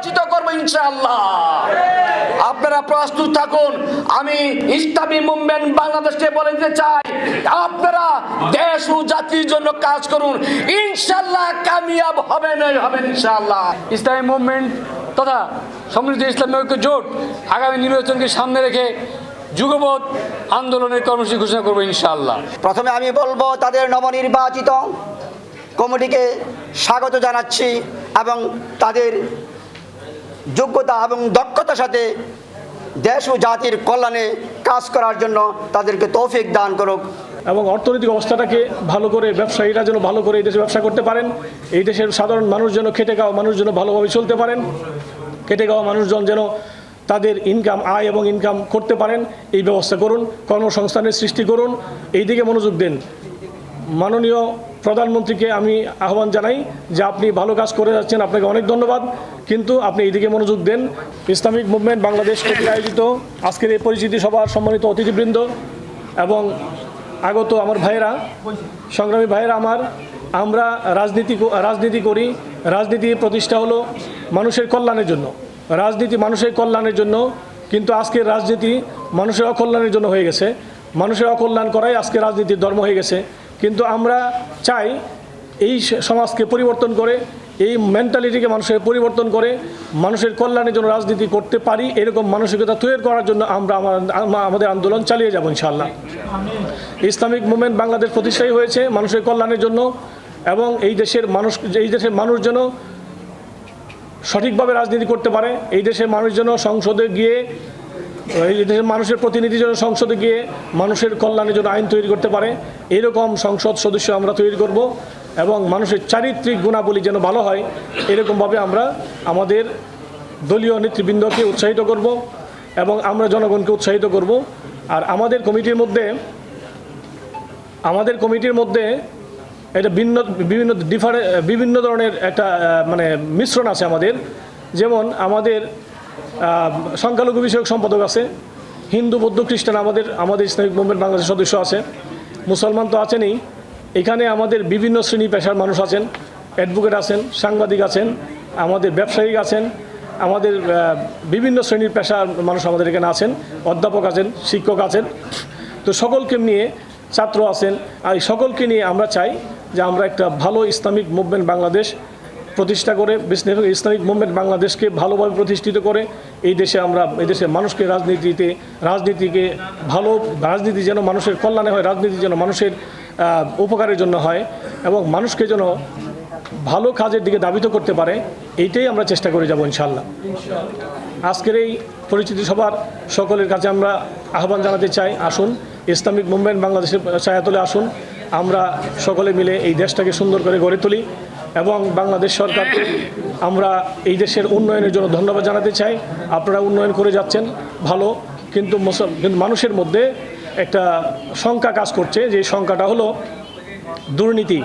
নির্বাচিত করব ইনশাআল্লাহ। আপনারা প্রস্তুত থাকুন। আমি ইসলামী মুভমেন্ট বাংলাদেশকে বলে দিতে চাই আপনারা দেশ ও জাতির জন্য কাজ করুন। ইনশাআল্লাহ কামিয়াব হবেন হবেন ইনশাআল্লাহ। ইসলামী মুভমেন্ট তথা সমৃদ্ধ ইসলামী ঐক্য জোট আগামী নির্বাচনকে সামনে রেখে যুগপৎ আন্দোলনের কর্মসূচি ঘোষণা করব ইনশাআল্লাহ। প্রথমে আমি বলব তাদের নবনির্বাচিত কমিটিকে স্বাগত জানাচ্ছি এবং তাদের যোগ্যতা এবং দক্ষতার সাথে দেশ ও জাতির কল্যাণে কাজ করার জন্য তাদেরকে তৌফিক দান করুক। এবং অর্থনৈতিক অবস্থাটাকে ভালো করে ব্যবসায়ীরা যেন ভালো করে এই দেশে ব্যবসা করতে পারেন। এই দেশের সাধারণ মানুষ যেন খেটে খাওয়া মানুষ যেন ভালোভাবে চলতে পারেন। খেটে খাওয়া মানুষজন যেন তাদের ইনকাম আয় এবং ইনকাম করতে পারেন, এই ব্যবস্থা করুন, কর্মসংস্থানের সৃষ্টি করুন। এই দিকে মনোযোগ দেন। মাননীয় প্রধানমন্ত্রীকে আমি আহ্বান জানাই যে আপনি ভালো কাজ করে যাচ্ছেন, আপনাকে অনেক ধন্যবাদ। কিন্তু আপনি এইদিকে মনোযোগ দেন। ইসলামিক মুভমেন্ট বাংলাদেশ কর্তৃক আয়োজিত আজকের এই পরিচিতি সভার সম্মানিত অতিথিবৃন্দ এবং আগত আমার ভাইয়েরা, সংগ্রামী ভাইয়েরা আমার, আমরা রাজনীতি রাজনীতি করি। রাজনীতি প্রতিষ্ঠা হলো মানুষের কল্যাণের জন্য। রাজনীতি মানুষের কল্যাণের জন্য, কিন্তু আজকের রাজনীতি মানুষের অকল্যাণের জন্য হয়ে গেছে। মানুষের অকল্যাণ করাই আজকে রাজনীতির ধর্ম হয়ে গেছে। কিন্তু আমরা চাই এই সমাজকে পরিবর্তন করে, এই মেন্টালিটিকে মানুষের পরিবর্তন করে, মানুষের কল্যাণের জন্য রাজনীতি করতে পারি, এরকম মানসিকতা তৈরি করার জন্য আমরা আমাদের আন্দোলন চালিয়ে যাব ইনশাআল্লাহ। ইসলামিক মুভমেন্ট বাংলাদেশ প্রতিষ্ঠাই হয়েছে মানুষের কল্যাণের জন্য এবং এই দেশের মানুষ, এই দেশের মানুষ যেন সঠিকভাবে রাজনীতি করতে পারে, এই দেশের মানুষ যেন সংসদে গিয়ে মানুষের প্রতিনিধি যেন সংসদে গিয়ে মানুষের কল্যাণের জন্য আইন তৈরি করতে পারে, এরকম সংসদ সদস্য আমরা তৈরি করব এবং মানুষের চারিত্রিক গুণাবলী যেন ভালো হয়, এরকমভাবে আমরা আমাদের দলীয় নেতৃবৃন্দকে উৎসাহিত করব এবং আমরা জনগণকে উৎসাহিত করব। আর আমাদের কমিটির মধ্যে, আমাদের কমিটির মধ্যে এটা ভিন্ন, বিভিন্ন ডিফারে বিভিন্ন ধরনের একটা মানে মিশ্রণ আছে আমাদের। যেমন আমাদের সংখ্যালঘু বিষয়ক সম্পাদক আছে। হিন্দু, বৌদ্ধ, খ্রিস্টান আমাদের আমাদের ইসলামিক মুভমেন্ট বাংলাদেশ সদস্য আছে। মুসলমান তো আছেনই। এখানে আমাদের বিভিন্ন শ্রেণি পেশার মানুষ আছেন অ্যাডভোকেট আছেন, সাংবাদিক আছেন, আমাদের ব্যবসায়িক আছেন, আমাদের বিভিন্ন শ্রেণির পেশার মানুষ আমাদের এখানে আছেন, অধ্যাপক আছেন, শিক্ষক আছেন। তো সকলকে নিয়ে ছাত্র আছেন। আর সকলকে নিয়ে আমরা চাই যে আমরা একটা ভালো ইসলামিক মুভমেন্ট বাংলাদেশ প্রতিষ্ঠা করে ইসলামিক মুভমেন্ট বাংলাদেশকে ভালোভাবে প্রতিষ্ঠিত করে, এই দেশে আমরা, এই দেশের মানুষকে রাজনীতিতে, রাজনীতিকে ভালো, রাজনীতি যেন মানুষের কল্যাণে হয়, রাজনীতি যেন মানুষের উপকারের জন্য হয় এবং মানুষকে যেন ভালো কাজের দিকে দাবিত করতে পারে, এইটাই আমরা চেষ্টা করে যাব ইনশাল্লাহ আজকের এই পরিচিতি সভার সকলের কাছে আমরা আহ্বান জানাতে চাই, আসুন, ইসলামিক মুভমেন্ট বাংলাদেশের ছায়াতলে আসুন, আমরা সকলে মিলে এই দেশটাকে সুন্দর করে গড়ে তুলি। এবং বাংলাদেশ সরকারকে আমরা এই দেশের উন্নয়নের জন্য ধন্যবাদ জানাতে চাই। আপনারা উন্নয়ন করে যাচ্ছেন, ভালো। কিন্তু মুসল- কিন্তু মানুষের মধ্যে একটা শঙ্কা কাজ করছে, যে শঙ্কাটা হলো দুর্নীতি।